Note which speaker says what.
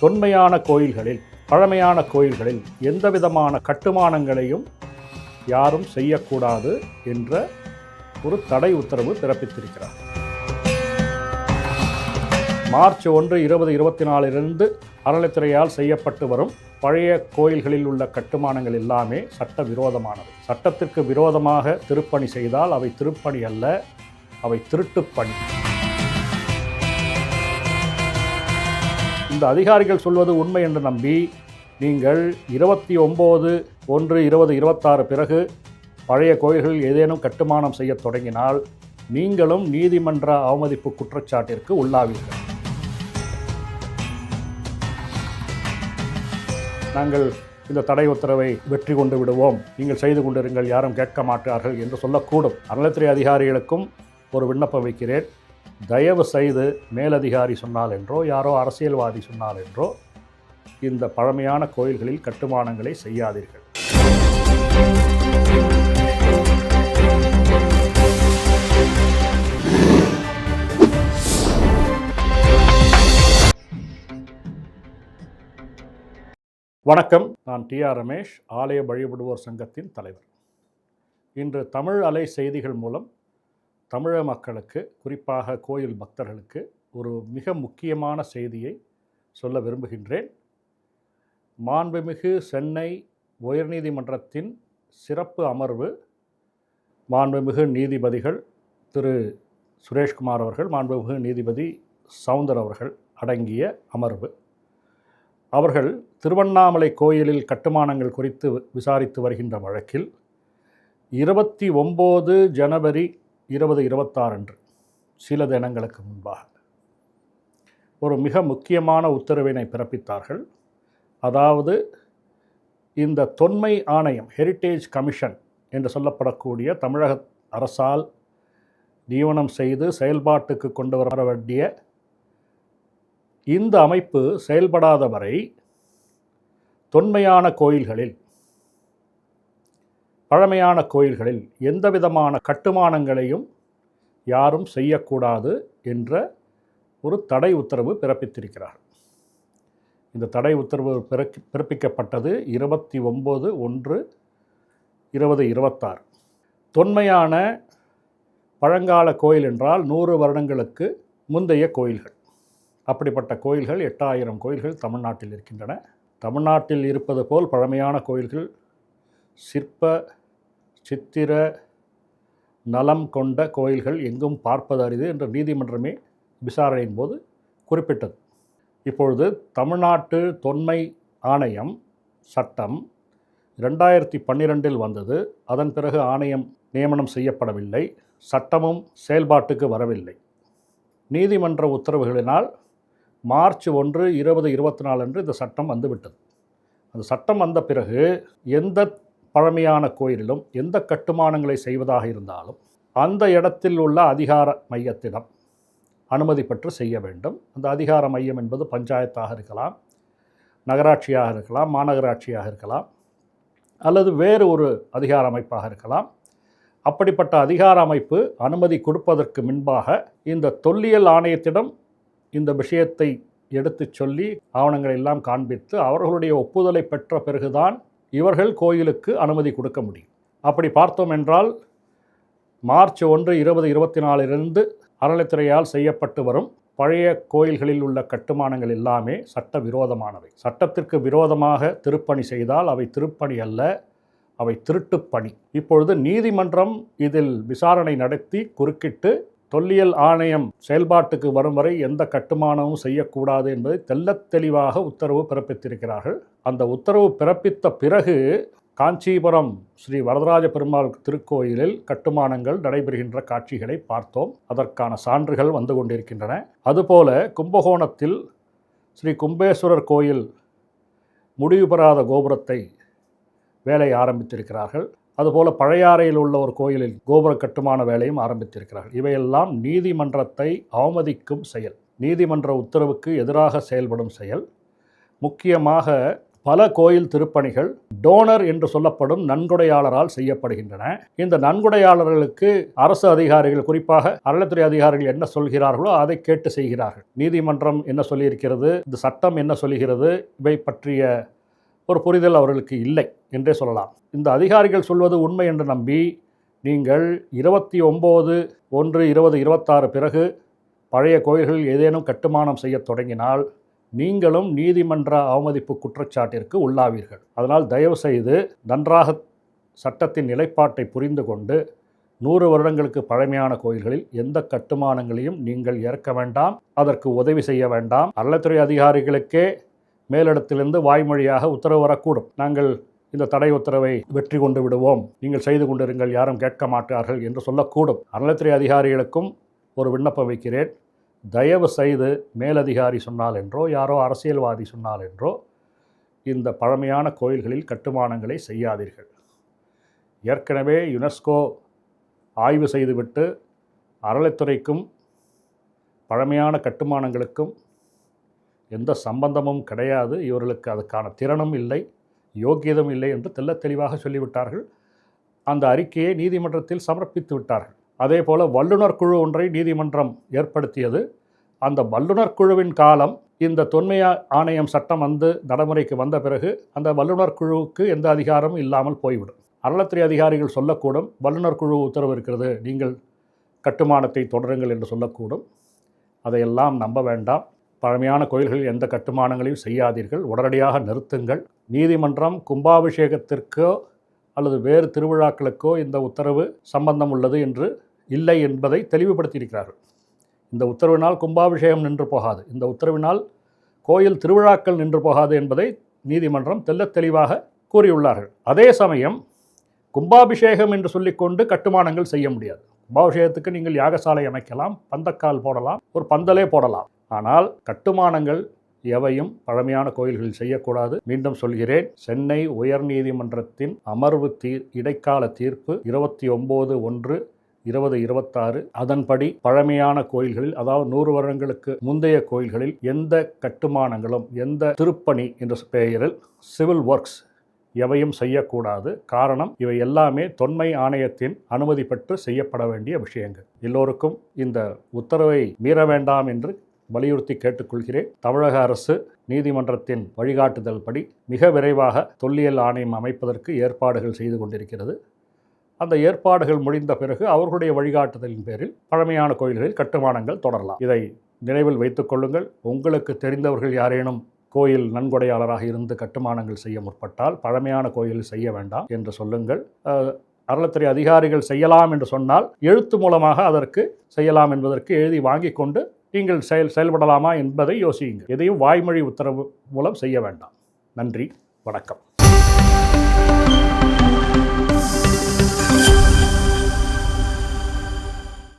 Speaker 1: தொன்மையான கோயில்களில் பழமையான கோயில்களில் எந்த விதமான கட்டுமானங்களையும் யாரும் செய்யக்கூடாது என்ற ஒரு தடை உத்தரவு பிறப்பித்திருக்கிறார். மார்ச் ஒன்று இருபது இருபத்தி நாலிலிருந்து அறநிலைத்துறையால் செய்யப்பட்டு வரும் பழைய கோயில்களில் உள்ள கட்டுமானங்கள் எல்லாமே சட்ட விரோதமானது சட்டத்திற்கு விரோதமாக திருப்பணி செய்தால் அவை திருப்பணி அல்ல அவை திருட்டுப்பணி. இந்த அதிகாரிகள் சொல்வது உண்மை என்று நம்பி நீங்கள் இருபத்தி ஒம்பது ஒன்று இருபது இருபத்தாறு பிறகு பழைய கோயில்கள் ஏதேனும் கட்டுமானம் செய்யத் தொடங்கினால் நீங்களும் நீதிமன்ற அவமதிப்பு குற்றச்சாட்டிற்கு உள்ளாவீர்கள். நாங்கள் இந்த தடை உத்தரவை வெற்றி கொண்டு விடுவோம். நீங்கள் செய்து கொண்டிருங்கள் யாரும் கேட்க மாட்டார்கள் என்று சொல்லக்கூடும். அறநிலைத்துறை அதிகாரிகளுக்கும் ஒரு விண்ணப்பம் வைக்கிறேன். தயவு செய்து மேலதிகாரி சொன்னால் என்றோ யாரோ அரசியல்வாதி சொன்னால் என்றோ இந்த பழமையான கோயில்களில் கட்டுமானங்களை செய்யாதீர்கள். வணக்கம். நான் டி ஆர் ரமேஷ் ஆலய வழிபடுவோர் சங்கத்தின் தலைவர். இன்று தமிழ் அலை செய்திகள் மூலம் தமிழக மக்களுக்கு குறிப்பாக கோயில் பக்தர்களுக்கு ஒரு மிக முக்கியமான செய்தியை சொல்ல விரும்புகின்றேன். மாண்புமிகு சென்னை உயர்நீதிமன்றத்தின் சிறப்பு அமர்வு மாண்புமிகு நீதிபதிகள் திரு. சுரேஷ்குமார் அவர்கள் மாண்புமிகு நீதிபதி சவுந்தர் அவர்கள் அடங்கிய அமர்வு. அவர்கள் திருவண்ணாமலை கோயிலில் கட்டுமானங்கள் குறித்து விசாரித்து வருகின்ற வழக்கில் இருபத்தி ஒம்பது ஜனவரி இருபது இருபத்தாறு அன்று சில தினங்களுக்கு முன்பாக. ஒரு மிக முக்கியமான உத்தரவினை பிறப்பித்தார்கள். அதாவது இந்த தொன்மை ஆணையம் ஹெரிட்டேஜ் கமிஷன் என்று சொல்லப்படக்கூடிய தமிழக அரசால் நியமனம் செய்து செயல்பாட்டுக்கு கொண்டு வர வேண்டிய இந்த அமைப்பு செயல்படாத வரை தொன்மையான கோயில்களில் பழமையான கோயில்களில் எந்த விதமான கட்டுமானங்களையும் யாரும் செய்யக்கூடாது என்ற ஒரு தடை உத்தரவு பிறப்பித்திருக்கிறார். இந்த தடை உத்தரவு பிறக்கி பிறப்பிக்கப்பட்டது இருபத்தி ஒம்பது ஒன்று இருபது இருபத்தாறு. தொன்மையான பழங்கால கோயில் என்றால் நூறு வருடங்களுக்கு முந்தைய கோயில்கள். அப்படிப்பட்ட கோயில்கள் எட்டாயிரம் கோயில்கள் தமிழ்நாட்டில் இருக்கின்றன. தமிழ்நாட்டில் இருப்பது போல் பழமையான கோயில்கள் சிற்ப சித்திர நலம் கொண்ட கோயில்கள் எங்கும் பார்ப்பது அரிது என்ற நீதிமன்றமே விசாரணையின் போது குறிப்பிட்டது. இப்பொழுது தமிழ்நாட்டு தொன்மை ஆணையம் சட்டம் ரெண்டாயிரத்தி பன்னிரெண்டில் வந்தது. அதன் பிறகு ஆணையம் நியமனம் செய்யப்படவில்லை. சட்டமும் செயல்பாட்டுக்கு வரவில்லை. நீதிமன்ற உத்தரவுகளினால் மார்ச் ஒன்று இருபது இருபத்தி நாலு அன்று இந்த சட்டம் வந்துவிட்டது. அந்த சட்டம் வந்த பிறகு எந்த பழமையான கோயிலிலும் எந்த கட்டுமானங்களை செய்வதாக இருந்தாலும் அந்த இடத்தில் உள்ள அதிகார மையத்திடம் அனுமதி பெற்று செய்ய வேண்டும். அந்த அதிகார மையம் என்பது பஞ்சாயத்தாக இருக்கலாம் நகராட்சியாக இருக்கலாம் மாநகராட்சியாக இருக்கலாம் அல்லது வேறு ஒரு அதிகார அமைப்பாக இருக்கலாம். அப்படிப்பட்ட அதிகார அமைப்பு அனுமதி கொடுப்பதற்கு முன்பாக இந்த தொல்லியல் ஆணையத்திடம் இந்த விஷயத்தை எடுத்துச் சொல்லி ஆவணங்களை எல்லாம் காண்பித்து அவர்களுடைய ஒப்புதலை பெற்ற பிறகுதான் இவர்கள் கோயிலுக்கு அனுமதி கொடுக்க முடியும். அப்படி பார்த்தோம் என்றால் மார்ச் ஒன்று இருபது இருபத்தி நாலிலிருந்து அறநிலைத்துறையால் செய்யப்பட்டு வரும் பழைய கோயில்களில் உள்ள கட்டுமானங்கள் எல்லாமே சட்ட விரோதமானவை சட்டத்திற்கு விரோதமாக திருப்பணி செய்தால் அவை திருப்பணி அல்ல அவை திருட்டுப் பணி. இப்பொழுது நீதிமன்றம் இதில் விசாரணை நடத்தி குறுக்கிட்டு தொல்லியல் ஆணையம் செயல்பாட்டுக்கு வரும் வரை எந்த கட்டுமானமும் செய்யக்கூடாது என்பதை தெள்ளத்தெளிவாக உத்தரவு பிறப்பித்திருக்கிறார்கள். அந்த உத்தரவு பிறப்பித்த பிறகு காஞ்சிபுரம் ஸ்ரீ வரதராஜ பெருமாள் திருக்கோயிலில் கட்டுமானங்கள் நடைபெறுகின்ற காட்சிகளை பார்த்தோம். அதற்கான சான்றுகள் வந்து கொண்டிருக்கின்றன. அதுபோல கும்பகோணத்தில் ஸ்ரீ கும்பேஸ்வரர் கோயில் முடிவு பெறாத கோபுரத்தை வேலை ஆரம்பித்திருக்கிறார்கள். அதுபோல பழையாறையில் உள்ள ஒரு கோயிலில் கோபுர கட்டுமான வேலையும் ஆரம்பித்திருக்கிறார்கள். இவையெல்லாம் நீதிமன்றத்தை அவமதிக்கும் செயல். நீதிமன்ற உத்தரவுக்கு எதிராக செயல்படும் செயல். முக்கியமாக பல கோயில் திருப்பணிகள் டோனர் என்று சொல்லப்படும் நன்கொடையாளரால் செய்யப்படுகின்றன. இந்த நன்கொடையாளர்களுக்கு அரசு அதிகாரிகள் குறிப்பாக அறநிலைத்துறை அதிகாரிகள் என்ன சொல்கிறார்களோ அதை கேட்டு செய்கிறார்கள். நீதிமன்றம் என்ன சொல்லியிருக்கிறது? இந்த சட்டம் என்ன சொல்லுகிறது? இவை பற்றிய ஒரு புரிதல் அவர்களுக்கு இல்லை என்றே சொல்லலாம். இந்த அதிகாரிகள் சொல்வது உண்மை என்று நம்பி நீங்கள் இருபத்தி ஒம்பது ஒன்று இருபது இருபத்தாறு பிறகு பழைய கோயில்களில் ஏதேனும் கட்டுமானம் செய்யத் தொடங்கினால் நீங்களும் நீதிமன்ற அவமதிப்பு குற்றச்சாட்டிற்கு உள்ளாவீர்கள். அதனால் தயவு செய்து நன்றாக சட்டத்தின் நிலைப்பாட்டை புரிந்து கொண்டு நூறு வருடங்களுக்கு பழமையான கோயில்களில் எந்த கட்டுமானங்களையும் நீங்கள் இறக்க வேண்டாம் அதற்கு உதவி செய்ய வேண்டாம். அறநிலைத்துறை அதிகாரிகளுக்கே மேலிடத்திலிருந்து வாய்மொழியாக உத்தரவு வரக்கூடும். நாங்கள் இந்த தடை உத்தரவை வெற்றி கொண்டு விடுவோம். நீங்கள் செய்து கொண்டிருங்கள் யாரும் கேட்க மாட்டார்கள் என்று சொல்லக்கூடும். அறநிலைத்துறை அதிகாரிகளுக்கும் ஒரு விண்ணப்பம் வைக்கிறேன். தயவு செய்து மேலதிகாரி சொன்னால் என்றோ யாரோ அரசியல்வாதி சொன்னால் என்றோ இந்த பழமையான கோயில்களில் கட்டுமானங்களை செய்யாதீர்கள். ஏற்கனவே யுனெஸ்கோ ஆய்வு செய்துவிட்டு அறநிலைத்துறைக்கும் பழமையான கட்டுமானங்களுக்கும் எந்த சம்பந்தமும் கிடையாது. இவர்களுக்கு அதுக்கான திறனும் இல்லை யோக்கியதும் இல்லை என்று தெல்ல தெளிவாக சொல்லிவிட்டார்கள். அந்த அறிக்கையை நீதிமன்றத்தில் சமர்ப்பித்து விட்டார்கள். அதே போல் வல்லுநர் குழு ஒன்றை நீதிமன்றம் ஏற்படுத்தியது. அந்த வல்லுநர் குழுவின் காலம் இந்த தொன்மை ஆணையம் சட்டம் வந்து நடைமுறைக்கு வந்த பிறகு அந்த வல்லுநர் குழுவுக்கு எந்த அதிகாரமும் இல்லாமல் போய்விடும். அறநிலத்துறை அதிகாரிகள் சொல்லக்கூடும் வல்லுநர் குழு உத்தரவு இருக்கிறது நீங்கள் கட்டுமானத்தை தொடருங்கள் என்று சொல்லக்கூடும். அதையெல்லாம் நம்ப வேண்டாம். பழமையான கோயில்களில் எந்த கட்டுமானங்களையும் செய்யாதீர்கள். உடனடியாக நிறுத்துங்கள். நீதிமன்றம் கும்பாபிஷேகத்திற்கோ அல்லது வேறு திருவிழாக்களுக்கோ இந்த உத்தரவு சம்பந்தம் உள்ளது என்று இல்லை என்பதை தெளிவுபடுத்தியிருக்கிறார்கள். இந்த உத்தரவினால் கும்பாபிஷேகம் நின்று போகாது. இந்த உத்தரவினால் கோயில் திருவிழாக்கள் நின்று போகாது என்பதை நீதிமன்றம் தெல்ல தெளிவாக கூறியுள்ளார்கள். அதே சமயம் கும்பாபிஷேகம் என்று சொல்லிக்கொண்டு கட்டுமானங்கள் செய்ய முடியாது. கும்பாபிஷேகத்துக்கு நீங்கள் யாகசாலை அமைக்கலாம் பந்தக்கால் போடலாம் ஒரு பந்தலே போடலாம். ஆனால் கட்டுமானங்கள் எவையும் பழமையான கோயில்களில் செய்யக்கூடாது. மீண்டும் சொல்கிறேன் சென்னை உயர்நீதிமன்றத்தின் அமர்வு தீர் இடைக்கால தீர்ப்பு இருபத்தி ஒம்பது ஒன்று இருபது இருபத்தாறு. அதன்படி பழமையான கோயில்களில் அதாவது நூறு வருடங்களுக்கு முந்தைய கோயில்களில் எந்த கட்டுமானங்களும் எந்த திருப்பணி என்ற பெயரில் சிவில் ஒர்க்ஸ் எவையும் செய்யக்கூடாது. காரணம் இவை எல்லாமே தொன்மை ஆணையத்தின் அனுமதி பெற்று செய்யப்பட வேண்டிய விஷயங்கள். எல்லோருக்கும் இந்த உத்தரவை மீற வேண்டாம் என்று வலியுறுத்தி கேட்டுக்கொள்கிறேன். தமிழக அரசு நீதிமன்றத்தின் வழிகாட்டுதல் படி மிக விரைவாக தொல்லியல் ஆணையம் அமைப்பதற்கு ஏற்பாடுகள் செய்து கொண்டிருக்கிறது. அந்த ஏற்பாடுகள் முடிந்த பிறகு அவர்களுடைய வழிகாட்டுதலின் பேரில் பழமையான கோயில்களில் கட்டுமானங்கள் தொடரலாம். இதை நினைவில் வைத்துக்கொள்ளுங்கள் உங்களுக்கு தெரிந்தவர்கள் யாரேனும் கோயில் நன்கொடையாளராக இருந்து கட்டுமானங்கள் செய்ய முற்பட்டால் பழமையான கோயில் செய்ய வேண்டாம் என்று சொல்லுங்கள். அறநிலைத்துறை அதிகாரிகள் செய்யலாம் என்று சொன்னால் எழுத்து மூலமாக அதற்கு செய்யலாம் என்பதற்கு எழுதி வாங்கி கொண்டு நீங்கள் செயல் செயல்படலாமா என்பதை யோசியுங்கள். எதையும் வாய்மொழி உத்தரவு மூலம் செய்ய வேண்டாம். நன்றி. வணக்கம்.